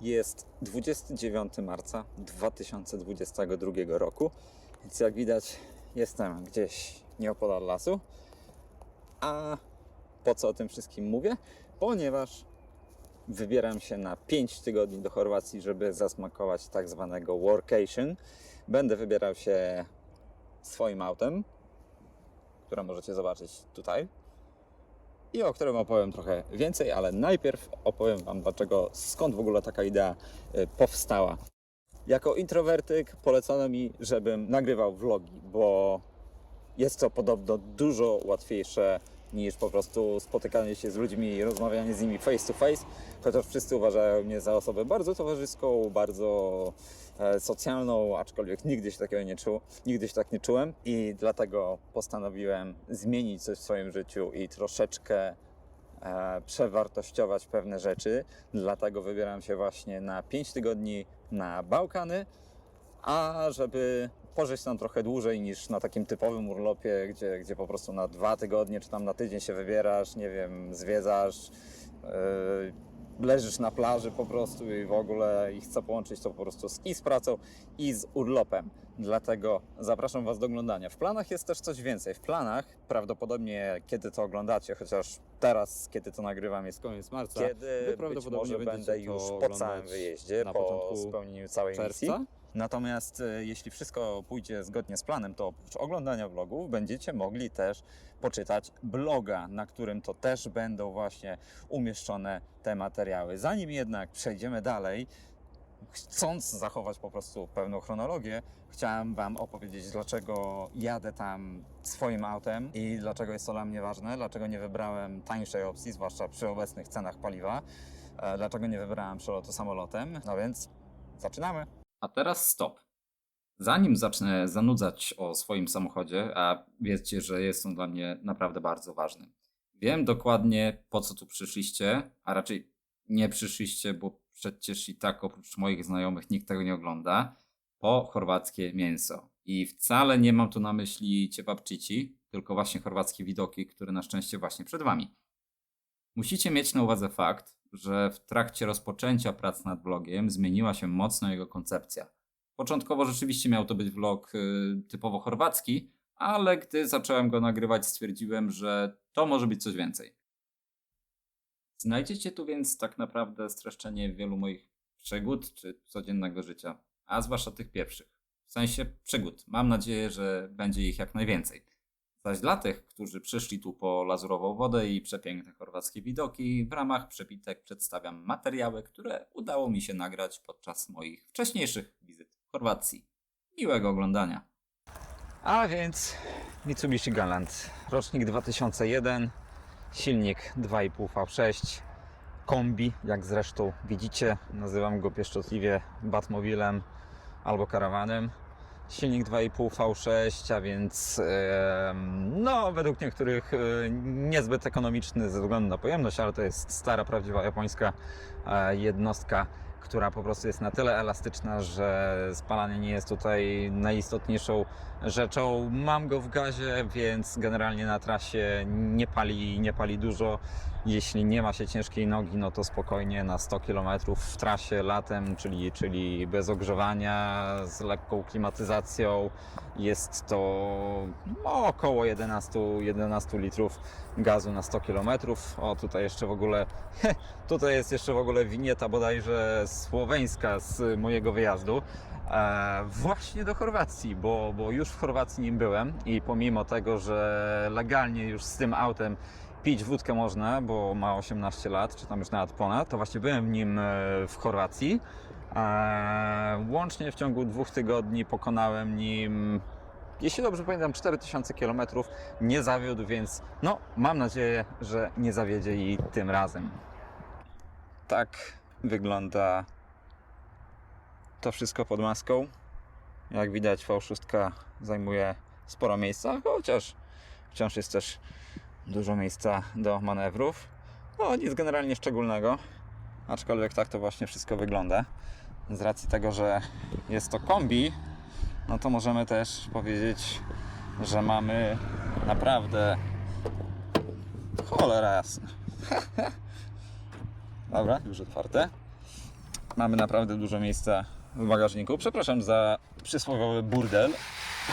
Jest 29 marca 2022 roku, więc jak widać jestem gdzieś nieopodal lasu. A po co o tym wszystkim mówię? Ponieważ wybieram się na 5 tygodni do Chorwacji, żeby zasmakować tak zwanego workation. Będę wybierał się swoim autem, które możecie zobaczyć tutaj i o którym opowiem trochę więcej, ale najpierw opowiem Wam, dlaczego, skąd w ogóle taka idea y, powstała. Jako introwertyk polecono mi, żebym nagrywał vlogi, bo jest to podobno dużo łatwiejsze niż po prostu spotykanie się z ludźmi i rozmawianie z nimi face to face, chociaż wszyscy uważają mnie za osobę bardzo towarzyską, bardzo e, socjalną, aczkolwiek nigdy się takiego nie czuł, nigdy się tak nie czułem i dlatego postanowiłem zmienić coś w swoim życiu i troszeczkę e, przewartościować pewne rzeczy. Dlatego wybieram się właśnie na 5 tygodni na Bałkany, a żeby pożyć tam trochę dłużej niż na takim typowym urlopie, gdzie, gdzie po prostu na dwa tygodnie czy tam na tydzień się wybierasz, nie wiem, zwiedzasz, yy, leżysz na plaży po prostu i w ogóle i chcę połączyć to po prostu z, i z pracą i z urlopem. Dlatego zapraszam Was do oglądania. W planach jest też coś więcej. W planach prawdopodobnie kiedy to oglądacie, chociaż teraz, kiedy to nagrywam, jest koniec marca. kiedy Wy być prawdopodobnie może będziecie będę już po całym wyjeździe, na po początku spełnieniu całej misji. Natomiast e, jeśli wszystko pójdzie zgodnie z planem, to oprócz oglądania vlogów będziecie mogli też poczytać bloga, na którym to też będą właśnie umieszczone te materiały. Zanim jednak przejdziemy dalej, chcąc zachować po prostu pełną chronologię, chciałem Wam opowiedzieć, dlaczego jadę tam swoim autem i dlaczego jest to dla mnie ważne, dlaczego nie wybrałem tańszej opcji, zwłaszcza przy obecnych cenach paliwa, e, dlaczego nie wybrałem przelotu samolotem. No więc zaczynamy. A teraz stop. Zanim zacznę zanudzać o swoim samochodzie, a wiedzcie, że jest on dla mnie naprawdę bardzo ważny. Wiem dokładnie po co tu przyszliście, a raczej nie przyszliście, bo przecież i tak oprócz moich znajomych nikt tego nie ogląda, po chorwackie mięso. I wcale nie mam tu na myśli ciebabczyci, tylko właśnie chorwackie widoki, które na szczęście właśnie przed wami. Musicie mieć na uwadze fakt, że w trakcie rozpoczęcia prac nad vlogiem zmieniła się mocno jego koncepcja. Początkowo rzeczywiście miał to być vlog y, typowo chorwacki, ale gdy zacząłem go nagrywać, stwierdziłem, że to może być coś więcej. Znajdziecie tu więc tak naprawdę streszczenie wielu moich przygód czy codziennego życia, a zwłaszcza tych pierwszych. W sensie przygód. Mam nadzieję, że będzie ich jak najwięcej. Zaś dla tych, którzy przyszli tu po lazurową wodę i przepiękne chorwackie widoki, w ramach przepitek przedstawiam materiały, które udało mi się nagrać podczas moich wcześniejszych wizyt w Chorwacji. Miłego oglądania. A więc Mitsubishi Galant, rocznik 2001, silnik 2,5 V6, kombi, jak zresztą widzicie, nazywam go pieszczotliwie Batmobilem albo karawanem. Silnik 2,5 V6, a więc no według niektórych e, niezbyt ekonomiczny ze względu na pojemność, ale to jest stara, prawdziwa japońska e, jednostka, która po prostu jest na tyle elastyczna, że spalanie nie jest tutaj najistotniejszą rzeczą. Mam go w gazie, więc generalnie na trasie nie pali, nie pali dużo. Jeśli nie ma się ciężkiej nogi, no to spokojnie na 100 km w trasie latem, czyli, czyli bez ogrzewania, z lekką klimatyzacją. Jest to no, około 11, 11 litrów gazu na 100 km. O, tutaj jeszcze w ogóle, tutaj jest jeszcze w ogóle winieta bodajże słoweńska z mojego wyjazdu. E, właśnie do Chorwacji, bo, bo już w Chorwacji nim byłem i pomimo tego, że legalnie już z tym autem pić wódkę można, bo ma 18 lat, czy tam już nawet ponad, to właśnie byłem nim e, w Chorwacji. E, łącznie w ciągu dwóch tygodni pokonałem nim, jeśli dobrze pamiętam, 4000 km. Nie zawiódł, więc no, mam nadzieję, że nie zawiedzie i tym razem. Tak wygląda to wszystko pod maską. Jak widać, V6 zajmuje sporo miejsca, chociaż wciąż jest też dużo miejsca do manewrów. No, nic generalnie szczególnego, aczkolwiek tak to właśnie wszystko wygląda. Z racji tego, że jest to kombi, no to możemy też powiedzieć, że mamy naprawdę cholera jasna. Dobra, już otwarte. mamy naprawdę dużo miejsca w bagażniku. Przepraszam za przysłowiowy burdel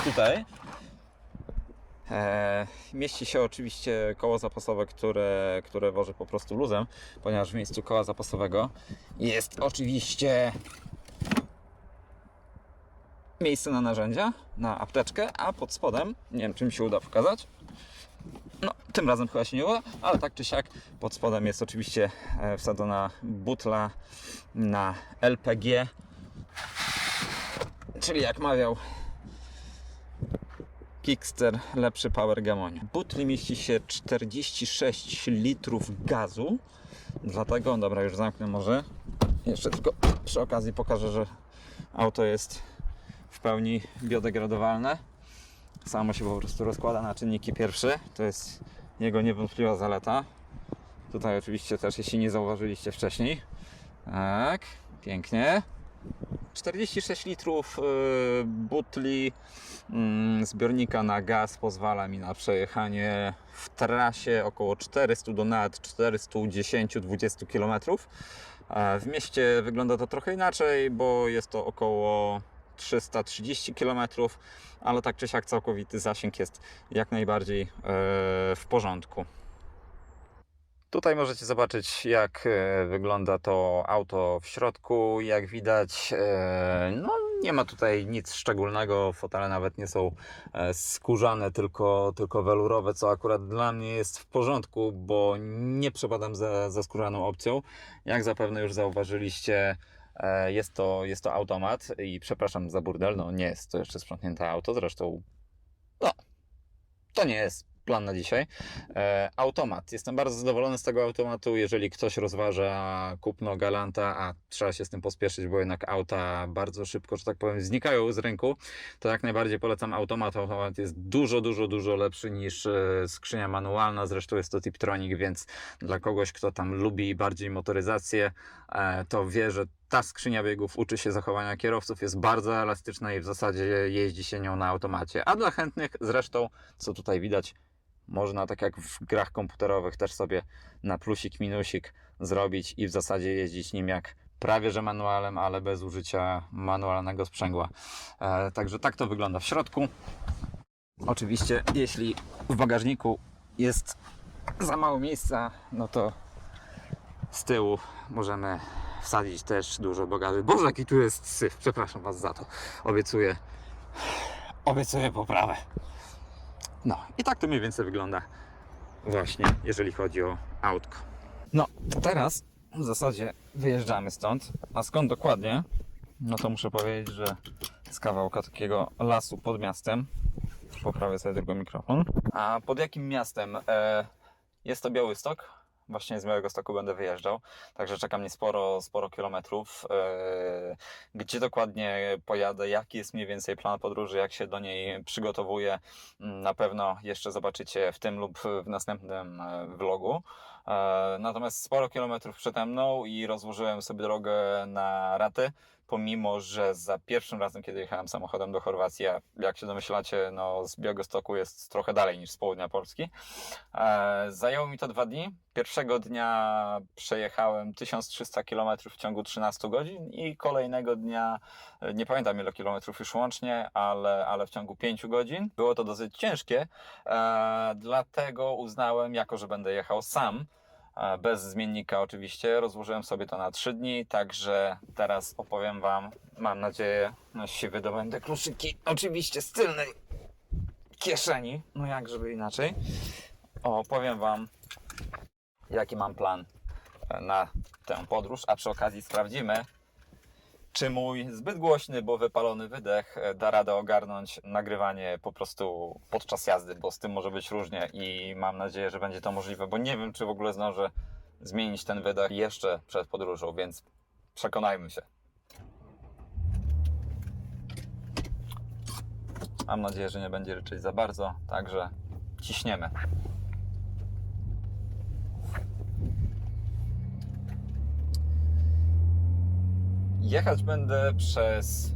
tutaj. E, mieści się oczywiście koło zapasowe, które, które woży po prostu luzem, ponieważ w miejscu koła zapasowego jest oczywiście miejsce na narzędzia, na apteczkę, a pod spodem, nie wiem czy mi się uda pokazać, no tym razem chyba się nie uda, ale tak czy siak pod spodem jest oczywiście e, wsadzona butla na LPG, czyli jak mawiał Kickster lepszy power gamonie. W butli mieści się 46 litrów gazu, dlatego, dobra już zamknę może, jeszcze tylko przy okazji pokażę, że auto jest w pełni biodegradowalne. Samo się po prostu rozkłada na czynniki pierwsze. To jest jego niewątpliwa zaleta. Tutaj oczywiście też, jeśli nie zauważyliście wcześniej. Tak, pięknie. 46 litrów y, butli mm, zbiornika na gaz pozwala mi na przejechanie w trasie około 400 do nawet 410-20 km. W mieście wygląda to trochę inaczej, bo jest to około 330 km, ale tak czy siak całkowity zasięg jest jak najbardziej e, w porządku. Tutaj możecie zobaczyć, jak e, wygląda to auto w środku. Jak widać, e, no nie ma tutaj nic szczególnego. Fotele nawet nie są e, skórzane, tylko, tylko welurowe, co akurat dla mnie jest w porządku, bo nie przepadam za, za skórzaną opcją. Jak zapewne już zauważyliście, jest to, jest to automat i przepraszam za burdel, no nie jest to jeszcze sprzątnięte auto, zresztą no, to nie jest plan na dzisiaj. E, automat. Jestem bardzo zadowolony z tego automatu. Jeżeli ktoś rozważa kupno Galanta, a trzeba się z tym pospieszyć, bo jednak auta bardzo szybko, że tak powiem, znikają z rynku, to jak najbardziej polecam automat. Automat jest dużo, dużo, dużo lepszy niż e, skrzynia manualna. Zresztą jest to Tiptronic, więc dla kogoś, kto tam lubi bardziej motoryzację, e, to wie, że ta skrzynia biegów uczy się zachowania kierowców, jest bardzo elastyczna i w zasadzie jeździ się nią na automacie. A dla chętnych zresztą, co tutaj widać, można tak jak w grach komputerowych też sobie na plusik, minusik zrobić i w zasadzie jeździć nim jak prawie że manualem, ale bez użycia manualnego sprzęgła. E, także tak to wygląda w środku. Oczywiście, jeśli w bagażniku jest za mało miejsca, no to z tyłu możemy wsadzić też dużo bagaży. Boże, jaki tu jest syf. Przepraszam Was za to. Obiecuję, obiecuję poprawę. No i tak to mniej więcej wygląda właśnie, jeżeli chodzi o autko. No, teraz w zasadzie wyjeżdżamy stąd. A skąd dokładnie? No to muszę powiedzieć, że z kawałka takiego lasu pod miastem. Poprawię sobie tylko mikrofon. A pod jakim miastem? E, jest to Białystok. Właśnie z Białego Stoku będę wyjeżdżał, także czeka mnie sporo, sporo kilometrów. E, gdzie dokładnie pojadę, jaki jest mniej więcej plan podróży, jak się do niej przygotowuję, mm, na pewno jeszcze zobaczycie w tym lub w następnym e, vlogu. E, Natomiast sporo kilometrów przede mną i rozłożyłem sobie drogę na raty, pomimo że za pierwszym razem, kiedy jechałem samochodem do Chorwacji, jak się domyślacie, no z Białegostoku jest trochę dalej niż z południa Polski. E, Zajęło mi to dwa dni. Pierwszego dnia przejechałem 1300 km w ciągu 13 godzin i kolejnego dnia, e, nie pamiętam ile kilometrów już łącznie, ale, ale w ciągu 5 godzin. Było to dosyć ciężkie, e, dlatego uznałem, jako że będę jechał sam, bez zmiennika oczywiście, rozłożyłem sobie to na 3 dni, także teraz opowiem Wam, mam nadzieję, no się wydobędę kluczyki, oczywiście z tylnej kieszeni, no jak żeby inaczej. O, powiem Wam, jaki mam plan e, na tę podróż, a przy okazji sprawdzimy, czy mój zbyt głośny, bo wypalony wydech e, da radę ogarnąć nagrywanie po prostu podczas jazdy, bo z tym może być różnie i mam nadzieję, że będzie to możliwe, bo nie wiem, czy w ogóle zdążę zmienić ten wydech jeszcze przed podróżą, więc przekonajmy się. Mam nadzieję, że nie będzie ryczeć za bardzo, także ciśniemy. Jechać będę przez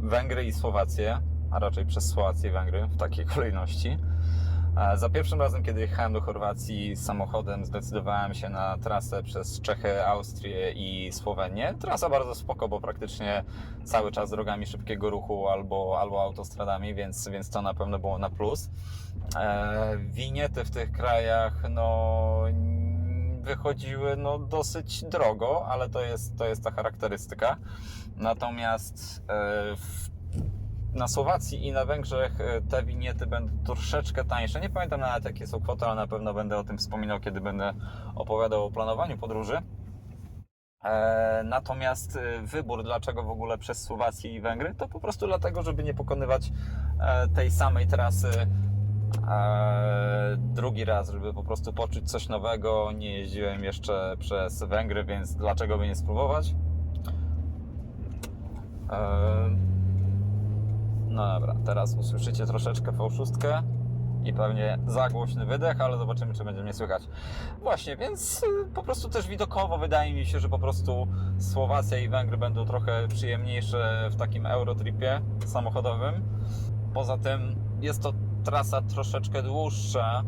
Węgry i Słowację, a raczej przez Słowację i Węgry w takiej kolejności. E, Za pierwszym razem, kiedy jechałem do Chorwacji samochodem, zdecydowałem się na trasę przez Czechy, Austrię i Słowenię. Trasa bardzo spoko, bo praktycznie cały czas drogami szybkiego ruchu albo, albo autostradami, więc, więc to na pewno było na plus. E, Winiety w tych krajach, no wychodziły no, dosyć drogo, ale to jest, to jest ta charakterystyka. Natomiast e, w, na Słowacji i na Węgrzech e, te winiety będą troszeczkę tańsze. Nie pamiętam nawet jakie są kwoty, ale na pewno będę o tym wspominał, kiedy będę opowiadał o planowaniu podróży. E, Natomiast wybór, dlaczego w ogóle przez Słowację i Węgry, to po prostu dlatego, żeby nie pokonywać tej samej trasy drugi raz, żeby po prostu poczuć coś nowego. Nie jeździłem jeszcze przez Węgry, więc dlaczego by nie spróbować? E, No dobra, teraz usłyszycie troszeczkę V6 i pewnie za głośny wydech, ale zobaczymy, czy będzie mnie słychać. Właśnie, więc y, po prostu też widokowo wydaje mi się, że po prostu Słowacja i Węgry będą trochę przyjemniejsze w takim Eurotripie samochodowym. Poza tym jest to trasa troszeczkę dłuższa,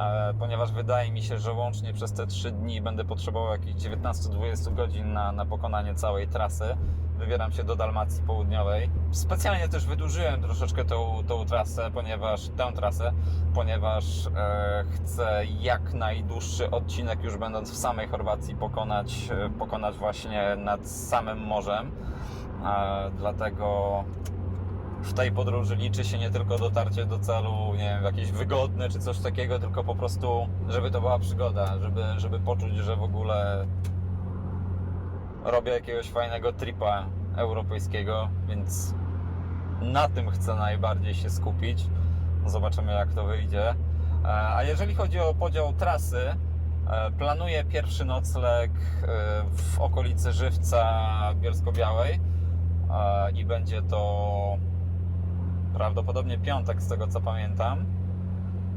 e, ponieważ wydaje mi się, że łącznie przez te 3 dni będę potrzebował jakieś 19-20 godzin na, na pokonanie całej trasy. Wybieram się do Dalmacji Południowej. Specjalnie też wydłużyłem troszeczkę tą, tą trasę, ponieważ tę trasę, ponieważ e, chcę jak najdłuższy odcinek już będąc w samej Chorwacji pokonać, e, pokonać właśnie nad samym morzem. E, dlatego w tej podróży liczy się nie tylko dotarcie do celu, nie wiem, jakieś wygodne czy coś takiego, tylko po prostu, żeby to była przygoda, żeby, żeby poczuć, że w ogóle robię jakiegoś fajnego tripa europejskiego, więc na tym chcę najbardziej się skupić. Zobaczymy, jak to wyjdzie. E, A jeżeli chodzi o podział trasy, e, planuję pierwszy nocleg e, w okolicy Żywca Bielsko-Białej i będzie to prawdopodobnie piątek, z tego co pamiętam.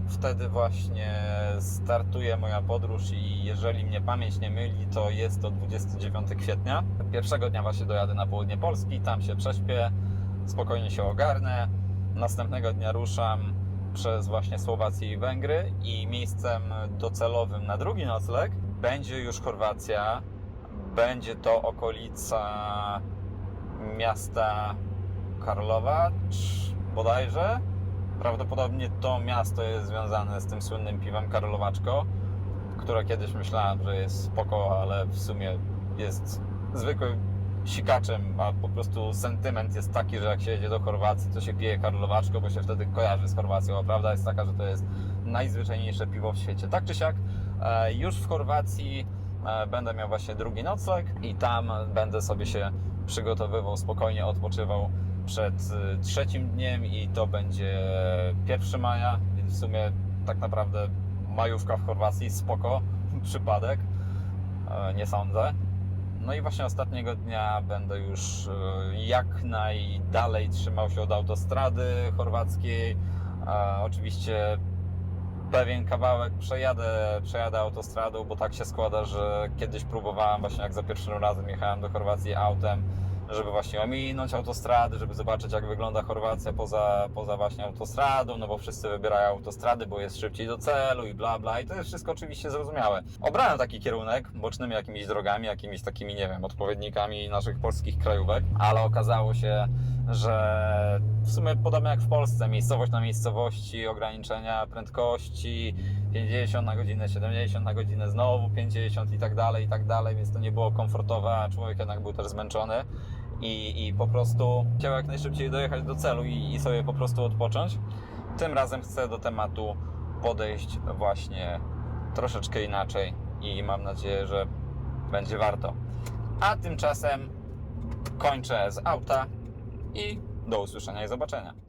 Wtedy właśnie startuje moja podróż i jeżeli mnie pamięć nie myli, to jest to 29 kwietnia. Pierwszego dnia właśnie dojadę na południe Polski, tam się prześpię, spokojnie się ogarnę. Następnego dnia ruszam przez właśnie Słowację i Węgry i miejscem docelowym na drugi nocleg będzie już Chorwacja. Będzie to okolica miasta Karlowacz bodajże. Prawdopodobnie to miasto jest związane z tym słynnym piwem Karlowaczko, które kiedyś myślałem, że jest spoko, ale w sumie jest zwykłym sikaczem, a po prostu sentyment jest taki, że jak się jedzie do Chorwacji, to się pije Karlowaczko, bo się wtedy kojarzy z Chorwacją, a prawda jest taka, że to jest najzwyczajniejsze piwo w świecie. Tak czy siak, e, już w Chorwacji e, będę miał właśnie drugi nocleg i tam będę sobie się przygotowywał, spokojnie odpoczywał przed y, trzecim dniem i to będzie 1 maja, więc w sumie tak naprawdę majówka w Chorwacji, spoko, przypadek, e, nie sądzę. No i właśnie ostatniego dnia będę już e, jak najdalej trzymał się od autostrady chorwackiej. E, Oczywiście pewien kawałek przejadę, przejadę autostradą, bo tak się składa, że kiedyś próbowałem właśnie jak za pierwszym razem jechałem do Chorwacji autem, żeby właśnie ominąć autostrady, żeby zobaczyć jak wygląda Chorwacja poza, poza właśnie autostradą, no bo wszyscy wybierają autostrady, bo jest szybciej do celu i bla bla i to jest wszystko oczywiście zrozumiałe. Obrałem taki kierunek bocznymi jakimiś drogami, jakimiś takimi, nie wiem, odpowiednikami naszych polskich krajówek, ale okazało się, że w sumie podobnie jak w Polsce, miejscowość na miejscowości, ograniczenia prędkości 50 na godzinę, 70 na godzinę, znowu 50 i tak dalej, i tak dalej, więc to nie było komfortowe, a człowiek jednak był też zmęczony i, i po prostu chciał jak najszybciej dojechać do celu i, i sobie po prostu odpocząć. Tym razem chcę do tematu podejść właśnie troszeczkę inaczej i mam nadzieję, że będzie warto. A tymczasem kończę z auta i do usłyszenia i zobaczenia.